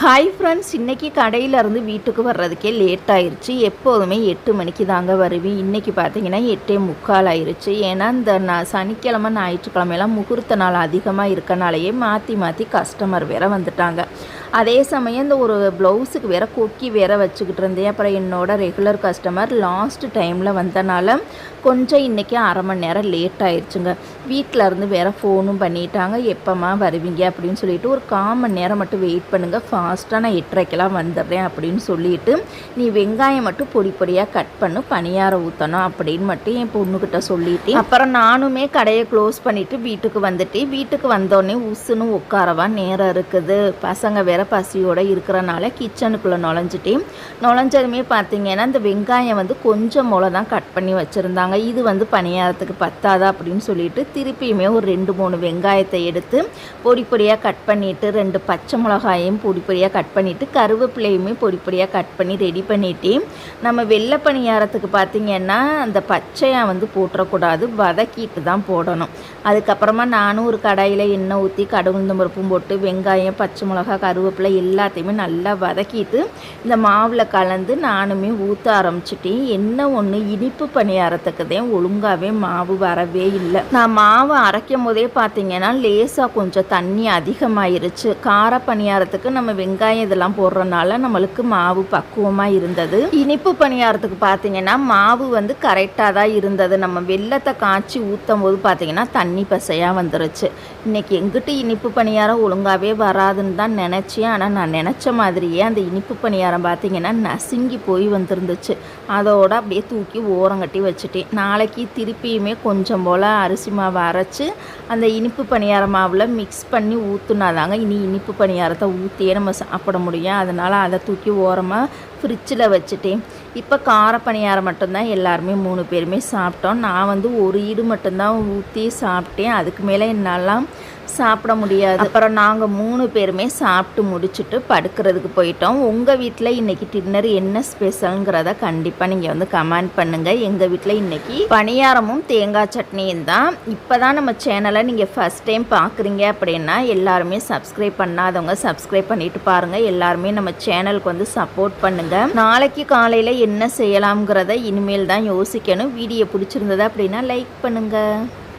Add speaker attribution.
Speaker 1: Hi friends இன்றைக்கி கடையிலேருந்து வீட்டுக்கு வர்றதுக்கே லேட் ஆயிருச்சு. எப்போதுமே எட்டு மணிக்கு தாங்க வருவேன் இன்றைக்கி பார்த்தீங்கன்னா எட்டே முக்கால் ஆயிடுச்சு ஏன்னா இந்த நான் சனிக்கிழமை ஞாயிற்றுக்கிழமையெல்லாம் முகூர்த்த நாள் அதிகமாக இருக்கனாலேயே மாற்றி மாற்றி கஸ்டமர் வேற வந்துட்டாங்க. அதே சமயம் இந்த ஒரு ப்ளவுஸுக்கு வேற கொக்கி வேற வச்சுக்கிட்டு இருந்தேன். அப்புறம் என்னோட ரெகுலர் கஸ்டமர் லாஸ்ட் டைமில் வந்தனால கொஞ்சம் இன்றைக்கி அரை மணி நேரம் லேட் ஆயிடுச்சுங்க வீட்டில் இருந்து வேற ஃபோனும் பண்ணிட்டாங்க. எப்போம்மா வருவீங்க? அப்படின்னு சொல்லிட்டு ஒரு கால் மணி நேரம் மட்டும் வெயிட் பண்ணுங்கள் ஃபாஸ்ட்டாக நான் எட்டரைக்கெல்லாம் வந்துடுறேன் அப்படின்னு சொல்லிட்டு நீ வெங்காயம் மட்டும் பொடி பொடியாக கட் பண்ணு. பணியாரம் ஊற்றணும் அப்படின்னு மட்டும் என் பொண்ணுக்கிட்ட சொல்லிட்டு அப்புறம் நானுமே கடையை க்ளோஸ் பண்ணிவிட்டு வீட்டுக்கு வந்துட்டு வீட்டுக்கு வந்தோடனே உசுன்னு உட்காரவா நேரம் இருக்குது. பசங்க வேறு பசியோடு இருக்கிறனால கிச்சனுக்குள்ளே நுழைஞ்சிட்டேன் நுழைஞ்சதுமே பார்த்தீங்கன்னா இந்த வெங்காயம் வந்து கொஞ்சம் மூளை தான் கட் பண்ணி வச்சுருந்தாங்க. இது வந்து பணியாரத்துக்கு பத்தாதா அப்படின்னு சொல்லிட்டு திருப்பியுமே ஒரு ரெண்டு மூணு வெங்காயத்தை எடுத்து பொடி பொடியாக கட் பண்ணிவிட்டு ரெண்டு பச்சை மிளகாயும் பொடி பொடியாக கட் பண்ணிவிட்டு கருவேப்பிலையுமே பொடி பொடியாக கட் பண்ணி ரெடி பண்ணிவிட்டு நம்ம வெள்ளை பணியாரத்துக்கு பார்த்திங்கன்னா அந்த பச்சையாக வந்து போட்டுறக்கூடாது வதக்கிட்டு தான் போடணும். அதுக்கப்புறமா நானும் ஒரு கடாயில் எண்ணெய் ஊற்றி கடுகுந்தம் பருப்பும் போட்டு வெங்காயம் பச்சை மிளகா கருவேப்பிலை எல்லாத்தையுமே நல்லா வதக்கிட்டு இந்த மாவில் கலந்து நானுமே ஊற்ற ஆரம்பிச்சிட்டேன். என்ன ஒன்று இனிப்பு பணியாரத்துக்கு தான் ஒழுங்காகவே மாவு வரவே இல்லை. நான் மாவு அரைக்கும் போதே பார்த்தீங்கன்னா லேசாக கொஞ்சம் தண்ணி அதிகமாயிருச்சு. கார பணியாரத்துக்கு நம்ம வெங்காயம் இதெல்லாம் போடுறதுனால நம்மளுக்கு மாவு பக்குவமாக இருந்தது. இனிப்பு பணியாரத்துக்கு பார்த்தீங்கன்னா மாவு வந்து கரெக்டாக தான் இருந்தது. நம்ம வெள்ளத்தை காய்ச்சி ஊற்றும் போது பார்த்தீங்கன்னா தண்ணி பசையாக வந்துருச்சு. இன்னைக்கு எங்கிட்ட இனிப்பு பணியாரம் ஒழுங்காகவே வராதுன்னு தான் நினச்சி வந்துச்சு ஆனால் நான் நினச்ச மாதிரியே அந்த இனிப்பு பணியாரம் பார்த்தீங்கன்னா நசுங்கி போய் வந்துருந்துச்சு. அதோட அப்படியே தூக்கி ஓரங்கட்டி வச்சுட்டேன். நாளைக்கு திருப்பியுமே கொஞ்சம் போல் அரிசி மாவு அரைச்சி அந்த இனிப்பு பணியார மாவில் மிக்ஸ் பண்ணி ஊற்றுனாதாங்க இனி இனிப்பு பணியாரத்தை ஊற்றியே நம்ம சாப்பிட முடியும். அதனால் அதை தூக்கி ஓரமாக ஃப்ரிட்ஜில் வச்சுட்டேன். இப்போ கார பணியாரம் மட்டும்தான் எல்லாருமே மூணு பேருமே சாப்பிட்டோம். நான் வந்து ஒரு ஈடு மட்டும்தான் ஊற்றி சாப்பிட்டேன். அதுக்கு மேலே என்னெல்லாம் சாப்பிட முடியாது. அப்புறம் நாங்கள் மூணு பேருமே சாப்பிட்டு முடிச்சுட்டு படுக்கிறதுக்கு போயிட்டோம். உங்கள் வீட்டில் இன்னைக்கு டின்னர் என்ன ஸ்பெஷலுங்கிறத கண்டிப்பாக நீங்கள் வந்து கமெண்ட் பண்ணுங்கள் எங்கள் வீட்டில் இன்னைக்கு பணியாரமும் தேங்காய் சட்னியும் தான். இப்போ தான் நம்ம சேனலை நீங்கள் ஃபஸ்ட் டைம் பார்க்குறீங்க அப்படின்னா எல்லாருமே சப்ஸ்கிரைப் பண்ணாதவங்க சப்ஸ்கிரைப் பண்ணிட்டு பாருங்கள் எல்லாருமே நம்ம சேனலுக்கு வந்து சப்போர்ட் பண்ணுங்கள் நாளைக்கு காலையில் என்ன செய்யலாம்ங்கிறத இனிமேல் தான் யோசிக்கணும். வீடியோ பிடிச்சிருந்தது அப்படின்னா லைக் பண்ணுங்கள்